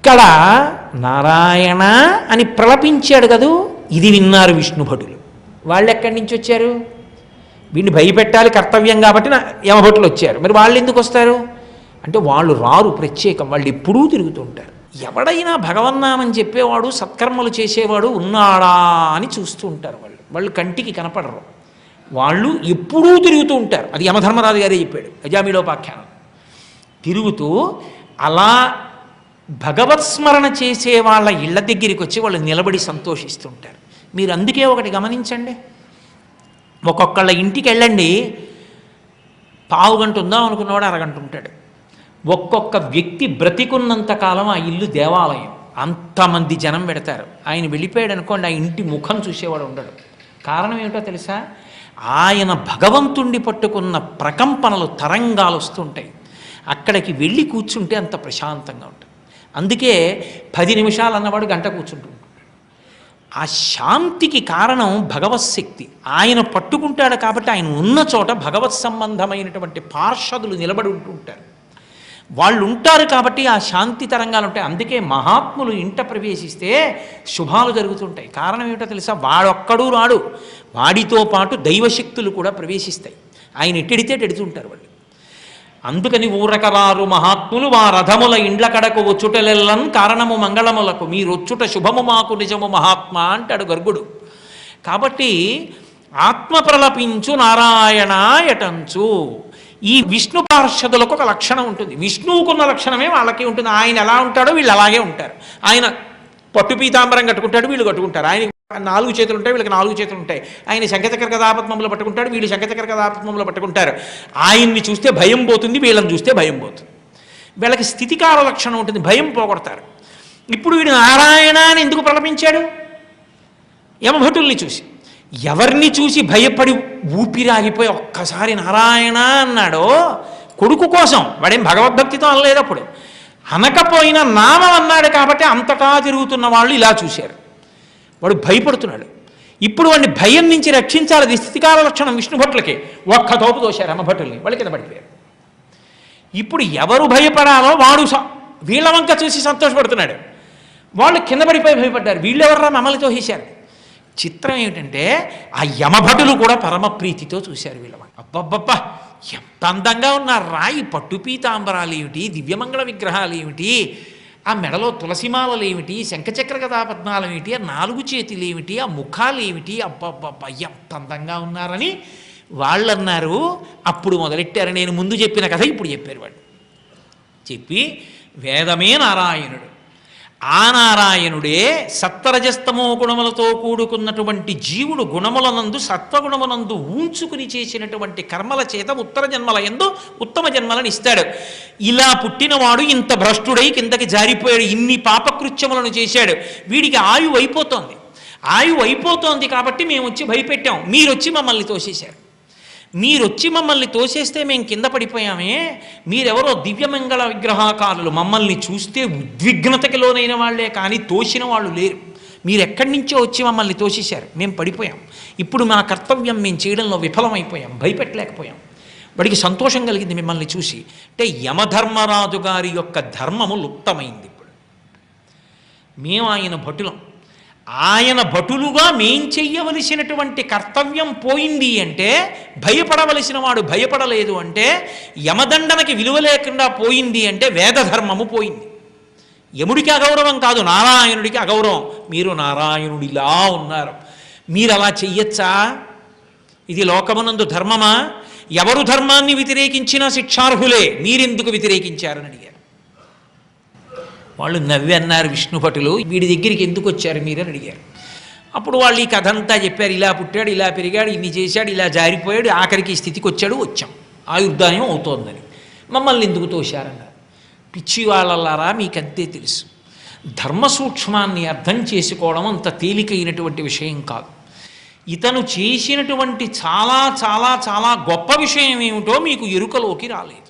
ఇక్కడ నారాయణ అని ప్రలపించాడు కదూ? ఇది విన్నారు విష్ణుభటులు. వాళ్ళు ఎక్కడి నుంచి వచ్చారు? వీడిని భయపెట్టాలి కర్తవ్యం కాబట్టి నా యమభటులు వచ్చారు. మరి వాళ్ళు ఎందుకు వస్తారు? అంటే వాళ్ళు రారు ప్రత్యేకం. వాళ్ళు ఎప్పుడూ తిరుగుతుంటారు ఎవడైనా భగవన్నామని చెప్పేవాడు సత్కర్మలు చేసేవాడు ఉన్నాడా అని చూస్తూ ఉంటారు వాళ్ళు. వాళ్ళు కంటికి కనపడరు. వాళ్ళు ఎప్పుడూ తిరుగుతూ ఉంటారు. అది యమధర్మరాజు గారే చెప్పాడు అజామిలోపాఖ్యానం. తిరుగుతూ అలా భగవత్ స్మరణ చేసే వాళ్ళ ఇళ్ళ దగ్గరికి వచ్చి వాళ్ళు నిలబడి సంతోషిస్తుంటారు. మీరు అందుకే ఒకటి గమనించండి. ఒక్కొక్కళ్ళ ఇంటికి వెళ్ళండి. పావు గంట ఉందాం అనుకున్నవాడు అరగంట ఉంటాడు. ఒక్కొక్క వ్యక్తి బ్రతికున్నంత కాలం ఆ ఇల్లు దేవాలయం. అంతమంది జనం పెడతారు. ఆయన వెళ్ళిపోయాడు అనుకోండి ఆ ఇంటి ముఖం చూసేవాడు ఉండడు. కారణం ఏమిటో తెలుసా? ఆయన భగవంతుణ్ణి పట్టుకున్న ప్రకంపనలు తరంగాలు వస్తుంటాయి. అక్కడికి వెళ్ళి కూర్చుంటే అంత ప్రశాంతంగా ఉంటుంది. అందుకే పది నిమిషాలు అన్నవాడు గంట కూర్చుంటూ ఉంటాడు. ఆ శాంతికి కారణం భగవత్శక్తి ఆయన పట్టుకుంటాడు కాబట్టి ఆయన ఉన్న చోట భగవత్ సంబంధమైనటువంటి పార్షదులు నిలబడి ఉంటుంటారు. వాళ్ళు ఉంటారు కాబట్టి ఆ శాంతి తరంగాలు ఉంటాయి. అందుకే మహాత్ములు ఇంట ప్రవేశిస్తే శుభాలు జరుగుతుంటాయి. కారణం ఏమిటో తెలుసా? వాడొక్కడూ రాడు. వాడితో పాటు దైవశక్తులు కూడా ప్రవేశిస్తాయి. ఆయన ఎట్టెడితే ఎడుతుంటారు వాళ్ళు. అందుకని ఊరకరారు మహాత్ములు వా రథముల ఇండ్ల కడకు వచ్చుటలెల్లం కారణము మంగళములకు. మీరొచ్చుట శుభము మాకు నిజము మహాత్మ అంటాడు గర్గుడు. కాబట్టి ఆత్మ ప్రలపించు నారాయణ ఎటంచు ఈ విష్ణు పార్షదులకు ఒక లక్షణం ఉంటుంది. విష్ణువుకున్న లక్షణమే వాళ్ళకి ఉంటుంది. ఆయన ఎలా ఉంటాడో వీళ్ళు అలాగే ఉంటారు. ఆయన పట్టు పీతాంబరం కట్టుకుంటాడు వీళ్ళు కట్టుకుంటారు. ఆయన నాలుగు చేతులు ఉంటాయి వీళ్ళకి నాలుగు చేతులు ఉంటాయి. ఆయన శంఖచక్ర కథాపద్మంలో పట్టుకుంటాడు వీళ్ళు శంఖచక్ర కథాపద్మంలో పట్టుకుంటారు. ఆయన్ని చూస్తే భయం పోతుంది వీళ్ళని చూస్తే భయం పోతుంది. వీళ్ళకి స్థితికాల లక్షణం ఉంటుంది భయం పోగొడతారు. ఇప్పుడు వీడు నారాయణ అని ఎందుకు ప్రలపించాడు? యమభటుల్ని చూసి. ఎవరిని చూసి భయపడి ఊపిరాగిపోయి ఒక్కసారి నారాయణ అన్నాడో కొడుకు కోసం వాడేం భగవద్భక్తితో అనలేదు అప్పుడు. అనకపోయినా నామం అన్నాడు కాబట్టి అంతటా తిరుగుతున్న వాళ్ళు ఇలా చూశారు. వాడు భయపడుతున్నాడు. ఇప్పుడు వాడిని భయం నుంచి రక్షించాలి అది స్థితికాల లక్షణం విష్ణు భటులకి. ఒక్క తోపు దోశారు అమ్మభటుల్ని వాళ్ళు కింద పడిపోయారు. ఇప్పుడు ఎవరు భయపడాలో వాడు వీళ్ళ వంక చూసి సంతోషపడుతున్నాడు. వాళ్ళు కింద పడిపోయి భయపడ్డారు. వీళ్ళు మమ్మల్ని తోసేశారు? చిత్రం ఏమిటంటే ఆ యమభటులు కూడా పరమ ప్రీతితో చూశారు వీళ్ళ అబ్బబ్బబ్బా! ఎంత అందంగా ఉన్నారు. రాయి పట్టు పీతాంబరాలు ఏమిటి? దివ్యమంగళ విగ్రహాలు ఏమిటి? ఆ మెడలో తులసిమాలలేమిటి శంఖచక్ర కథాపద్మాలు ఏమిటి? ఆ నాలుగు చేతులు ఏమిటి? ఆ ముఖాలు ఏమిటి? ఎంత అందంగా ఉన్నారని వాళ్ళు అన్నారు అప్పుడు మొదలెట్టారు. నేను ముందు చెప్పిన కథ ఇప్పుడు చెప్పారు వాళ్ళు. చెప్పి వేదమే నారాయణుడు. ఆ నారాయణుడే సత్వరజస్తమో గుణములతో కూడుకున్నటువంటి జీవుడు గుణములనందు సత్వగుణమునందు ఊంచుకుని చేసినటువంటి కర్మల చేత ఉత్తర జన్మల ఎందు ఉత్తమ జన్మలను ఇస్తాడు. ఇలా పుట్టినవాడు ఇంత భ్రష్టుడై కిందకి జారిపోయాడు ఇన్ని పాపకృత్యములను చేశాడు. వీడికి ఆయువు అయిపోతోంది ఆయువు అయిపోతోంది కాబట్టి మేము వచ్చి భయపెట్టాం. మీరు వచ్చి మమ్మల్ని తోసేశారు. మీరొచ్చి మమ్మల్ని తోసేస్తే మేము కింద పడిపోయామే. మీరెవరో దివ్యమంగళ విగ్రహాకారులు మమ్మల్ని చూస్తే ఉద్విగ్నతకి లోనైన వాళ్ళే కానీ తోసిన వాళ్ళు లేరు. మీరు ఎక్కడి నుంచో వచ్చి మమ్మల్ని తోసేశారు. మేము పడిపోయాం. ఇప్పుడు మా కర్తవ్యం మేము చేయడంలో విఫలమైపోయాం. భయపెట్టలేకపోయాం. వాడికి సంతోషం కలిగింది మిమ్మల్ని చూసి. అంటే యమధర్మరాజు గారి యొక్క ధర్మము లుప్తమైంది ఇప్పుడు. మేము ఆయన భటులం. ఆయన భటులుగా మేం చెయ్యవలసినటువంటి కర్తవ్యం పోయింది అంటే భయపడవలసిన వాడు భయపడలేదు అంటే యమదండనకి విలువ లేకుండా పోయింది అంటే వేదధర్మము పోయింది. యముడికి అగౌరవం కాదు నారాయణుడికి అగౌరవం. మీరు నారాయణుడిలా ఉన్నారు. మీరు అలా చెయ్యొచ్చా? ఇది లోకమునందు ధర్మమా? ఎవరు ధర్మాన్ని వ్యతిరేకించినా శిక్షార్హులే. మీరెందుకు వ్యతిరేకించారని అడిగారు. వాళ్ళు నవ్వి అన్నారు విష్ణుభటులు వీడి దగ్గరికి ఎందుకు వచ్చారు అని అడిగారు. అప్పుడు వాళ్ళు ఈ కథ అంతా చెప్పారు ఇలా పుట్టాడు ఇలా పెరిగాడు ఇన్ని చేశాడు ఇలా జారిపోయాడు ఆఖరికి స్థితికి వచ్చాడు వచ్చాం. ఆయుర్దాయం అవుతోందని. మమ్మల్ని ఎందుకు తోశారన్నారు పిచ్చి వాళ్ళలారా మీకంతే తెలుసు. ధర్మ సూక్ష్మాన్ని అర్థం చేసుకోవడం అంత తేలికైనటువంటి విషయం కాదు. ఇతను చేసినటువంటి చాలా చాలా చాలా గొప్ప విషయం ఏమిటో మీకు ఎరుకలోకి రాలేదు.